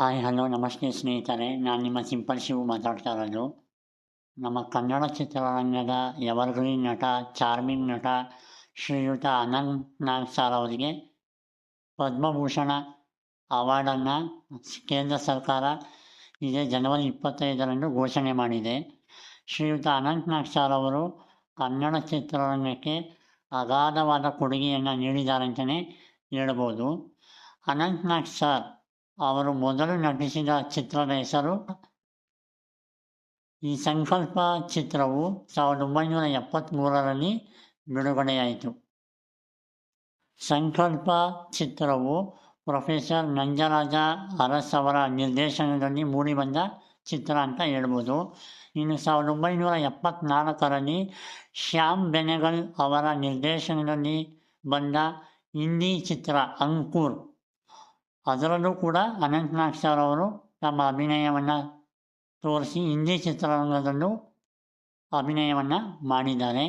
Hi, hello, ನಮಸ್ತೆ ಸ್ನೇಹಿತರೆ. ನಾನು ನಿಮ್ಮ ಸಿಂಪಲ್ ಶಿವು ಮಾತಾಡ್ತಾ ಇರೋದು. ನಮ್ಮ ಕನ್ನಡ ಚಿತ್ರರಂಗದ ಎವರ್ಗ್ರೀನ್ ನಟ ಚಾರ್ಮಿಂಗ್ ನಟ, ಶ್ರೀಯುತ ಅನಂತ್ ನಾಗ್ ಸಾರ್ ಅವರಿಗೆ ಪದ್ಮಭೂಷಣ ಅವಾರ್ಡನ್ನು ಕೇಂದ್ರ ಸರ್ಕಾರ ಇದೇ ಜನವರಿ ಇಪ್ಪತ್ತೈದರಂದು ಘೋಷಣೆ ಮಾಡಿದೆ. ಶ್ರೀಯುತ ಅನಂತ್ ನಾಗ್ ಸಾರ್ ಅವರು ಕನ್ನಡ ಚಿತ್ರರಂಗಕ್ಕೆ ಅಗಾಧವಾದ ಕೊಡುಗೆಯನ್ನು ನೀಡಿದ್ದಾರೆ ಅಂತಲೇ ಹೇಳ್ಬೋದು. ಅನಂತ್ ನಾಗ್ ಸರ್ ಅವರು ಮೊದಲು ನಟಿಸಿದ ಚಿತ್ರದ ಹೆಸರು ಈ ಸಂಕಲ್ಪ ಚಿತ್ರವು ಸಾವಿರದ ಒಂಬೈನೂರ ಎಪ್ಪತ್ತ್ಮೂರರಲ್ಲಿ ಬಿಡುಗಡೆಯಾಯಿತು. ಸಂಕಲ್ಪ ಚಿತ್ರವು ಪ್ರೊಫೆಸರ್ ನಂಜರಾಜ ಅರಸ್ ಅವರ ನಿರ್ದೇಶನದಲ್ಲಿ ಮೂಡಿಬಂದ ಚಿತ್ರ ಅಂತ ಹೇಳ್ಬೋದು. ಇನ್ನು ಸಾವಿರದ ಒಂಬೈನೂರ ಎಪ್ಪತ್ತ್ನಾಲ್ಕರಲ್ಲಿ ಶ್ಯಾಮ್ ಬೆನೆಗಲ್ ಅವರ ನಿರ್ದೇಶನದಲ್ಲಿ ಬಂದ ಹಿಂದಿ ಚಿತ್ರ ಅಂಕುರ್ ಅದರಲ್ಲೂ ಕೂಡ ಅನಂತನಾಗ್ ಅವರು ತಮ್ಮ ಅಭಿನಯವನ್ನು ತೋರಿಸಿ ಹಿಂದಿ ಚಿತ್ರರಂಗದಲ್ಲೂ ಅಭಿನಯವನ್ನು ಮಾಡಿದ್ದಾರೆ.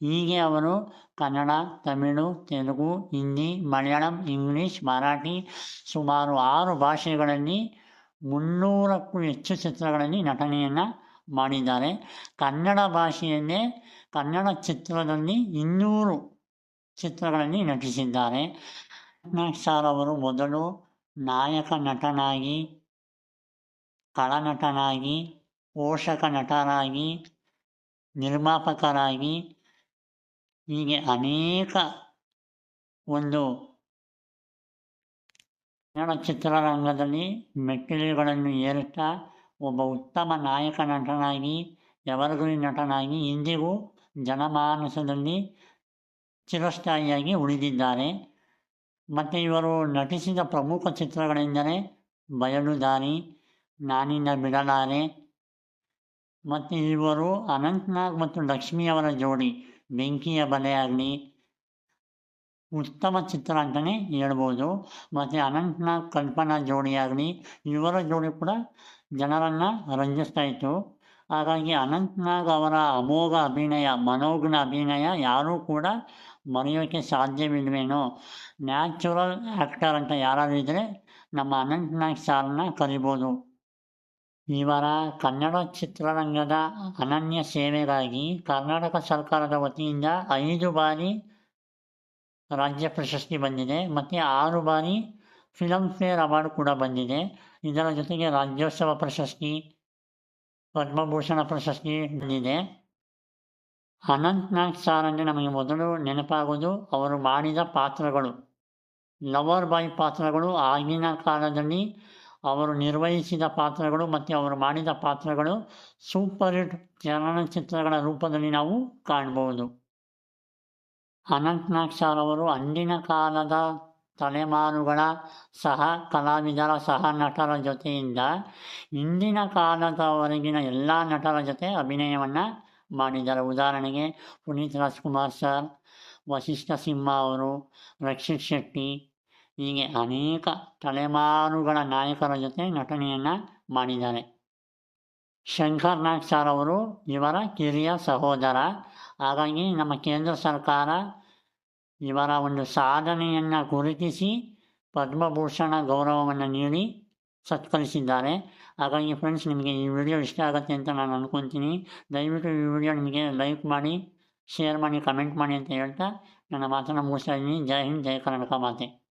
ಹೀಗೆ ಅವರು ಕನ್ನಡ, ತಮಿಳು, ತೆಲುಗು, ಹಿಂದಿ, ಮಲಯಾಳಂ, ಇಂಗ್ಲೀಷ್, ಮರಾಠಿ ಸುಮಾರು ಆರು ಭಾಷೆಗಳಲ್ಲಿ ಮುನ್ನೂರಕ್ಕೂ ಹೆಚ್ಚು ಚಿತ್ರಗಳಲ್ಲಿ ನಟನೆಯನ್ನು ಮಾಡಿದ್ದಾರೆ. ಕನ್ನಡ ಭಾಷೆಯಲ್ಲೇ ಕನ್ನಡ ಚಿತ್ರದಲ್ಲಿ ಇನ್ನೂರು ಚಿತ್ರಗಳಲ್ಲಿ ನಟಿಸಿದ್ದಾರೆ. ಸಾರ್ ಅವರು ಮೊದಲು ನಾಯಕ ನಟನಾಗಿ ಖಳನಟನಾಗಿ ಪೋಷಕ ನಟರಾಗಿ, ನಿರ್ಮಾಪಕರಾಗಿ ಹೀಗೆ ಅನೇಕ ಒಂದು ಕನ್ನಡ ಚಿತ್ರರಂಗದಲ್ಲಿ ಮೆಟ್ಟಿಲುಗಳನ್ನು ಏರುತ್ತಾ ಒಬ್ಬ ಉತ್ತಮ ನಾಯಕ ನಟನಾಗಿ ಎವರ್ಗ್ರೀನ್ ನಟನಾಗಿ ಇಂದಿಗೂ ಜನಮಾನಸದಲ್ಲಿ ಚಿರಸ್ಥಾಯಿಯಾಗಿ ಉಳಿದಿದ್ದಾರೆ. ಮತ್ತು ಇವರು ನಟಿಸಿದ ಪ್ರಮುಖ ಚಿತ್ರಗಳೆಂದರೆ ಬಯಲುದಾರಿ ನಾನಿನ ಬಿಡಲಾರೆ. ಮತ್ತು ಇವರು ಅನಂತ್ನಾಗ್ ಮತ್ತು ಲಕ್ಷ್ಮಿಯವರ ಜೋಡಿ ಬೆಂಕಿಯ ಬಲೆ ಆಗಲಿ ಉತ್ತಮ ಚಿತ್ರ ಅಂತಲೇ ಹೇಳ್ಬೋದು. ಮತ್ತು ಅನಂತ್ನಾಗ್ ಕಲ್ಪನಾ ಜೋಡಿಯಾಗಲಿ ಇವರ ಜೋಡಿ ಕೂಡ ಜನರನ್ನು ರಂಜಿಸ್ತಾ ಇತ್ತು. ಹಾಗಾಗಿ ಅನಂತ್ನಾಗ್ ಅವರ ಅಮೋಘ ಅಭಿನಯ ಮನೋಜ್ಞ ಅಭಿನಯ ಯಾರೂ ಕೂಡ ಮರೆಯೋಕ್ಕೆ ಸಾಧ್ಯವಿಲ್ವೇನೋ. ನ್ಯಾಚುರಲ್ ಆ್ಯಕ್ಟರ್ ಅಂತ ಯಾರಾದರೂ ಇದ್ದರೆ ನಮ್ಮ ಅನಂತ್ನಾಗ್ ಸಾರನ್ನ ಸಾರ್ನ ಕರಿಬೋದು. ಇವರ ಕನ್ನಡ ಚಿತ್ರರಂಗದ ಅನನ್ಯ ಸೇವೆಗಾಗಿ ಕರ್ನಾಟಕ ಸರ್ಕಾರದ ವತಿಯಿಂದ ಐದು ಬಾರಿ ರಾಜ್ಯ ಪ್ರಶಸ್ತಿ ಬಂದಿದೆ ಮತ್ತು ಆರು ಬಾರಿ ಫಿಲಮ್ಫೇರ್ ಅವಾರ್ಡ್ ಕೂಡ ಬಂದಿದೆ. ಇದರ ಜೊತೆಗೆ ರಾಜ್ಯೋತ್ಸವ ಪ್ರಶಸ್ತಿ ಪದ್ಮಭೂಷಣ ಪ್ರಶಸ್ತಿ ಬಂದಿದೆ ಅನಂತ್ನಾಗ್ ಸಾರ್ ಅಂದರೆ ನಮಗೆ ಮೊದಲು ನೆನಪಾಗೋದು ಅವರು ಮಾಡಿದ ಪಾತ್ರಗಳು ಲವರ್ ಬಾಯ್ ಪಾತ್ರಗಳು ಆಗಿನ ಕಾಲದಲ್ಲಿ ಅವರು ನಿರ್ವಹಿಸಿದ ಪಾತ್ರಗಳು ಮತ್ತು ಅವರು ಮಾಡಿದ ಪಾತ್ರಗಳು ಸೂಪರ್ ಹಿಟ್ ಚಲನಚಿತ್ರಗಳ ರೂಪದಲ್ಲಿ ನಾವು ಕಾಣ್ಬೋದು ಅನಂತ್ನಾಗ್ ಸಾರ್ ಅವರು ಅಂದಿನ ಕಾಲದ ತಲೆಮಾರುಗಳ ಸಹ ಕಲಾವಿದರ ಸಹ ನಟರ ಜೊತೆಯಿಂದ ಇಂದಿನ ಕಾಲದವರೆಗಿನ ಎಲ್ಲ ನಟರ ಜೊತೆ ಅಭಿನಯವನ್ನು ಮಾಡಿದ್ದಾರೆ ಉದಾಹರಣೆಗೆ ಪುನೀತ್ ರಾಜ್ಕುಮಾರ್ ಸರ್, ವಸಿಷ್ಠ ಸಿಂಹ ಅವರು, ರಕ್ಷಿತ್ ಶೆಟ್ಟಿ ಹೀಗೆ ಅನೇಕ ತಲೆಮಾರುಗಳ ನಾಯಕರ ಜೊತೆ ನಟನೆಯನ್ನು ಮಾಡಿದ್ದಾರೆ. ಶಂಕರ್ ನಾಗ್ ಸರ್ ಅವರು ಇವರ ಕಿರಿಯ ಸಹೋದರ. ಹಾಗಾಗಿ ನಮ್ಮ ಕೇಂದ್ರ ಸರ್ಕಾರ ಇವರ ಒಂದು ಸಾಧನೆಯನ್ನು ಗುರುತಿಸಿ ಪದ್ಮಭೂಷಣ ಗೌರವವನ್ನು ನೀಡಿ ಸತ್ಕರಿಸಿದ್ದಾರೆ. ಹಾಗಾಗಿ ಫ್ರೆಂಡ್ಸ್ ನಿಮಗೆ ಈ ವಿಡಿಯೋ ಇಷ್ಟ ಆಗುತ್ತೆ ಅಂತ ನಾನು ಅಂದ್ಕೊತೀನಿ ದಯವಿಟ್ಟು ಈ ವಿಡಿಯೋ ನಿಮಗೆ ಲೈಕ್ ಮಾಡಿ ಶೇರ್ ಮಾಡಿ ಕಮೆಂಟ್ ಮಾಡಿ ಅಂತ ಹೇಳ್ತಾ ನನ್ನ ಮಾತನ್ನು ಮುಗಿಸ್ತಾ ಇದ್ದೀನಿ. ಜೈ ಹಿಂದ್, ಜೈ ಕರ್ನಾಟಕ ಮಾತೆ.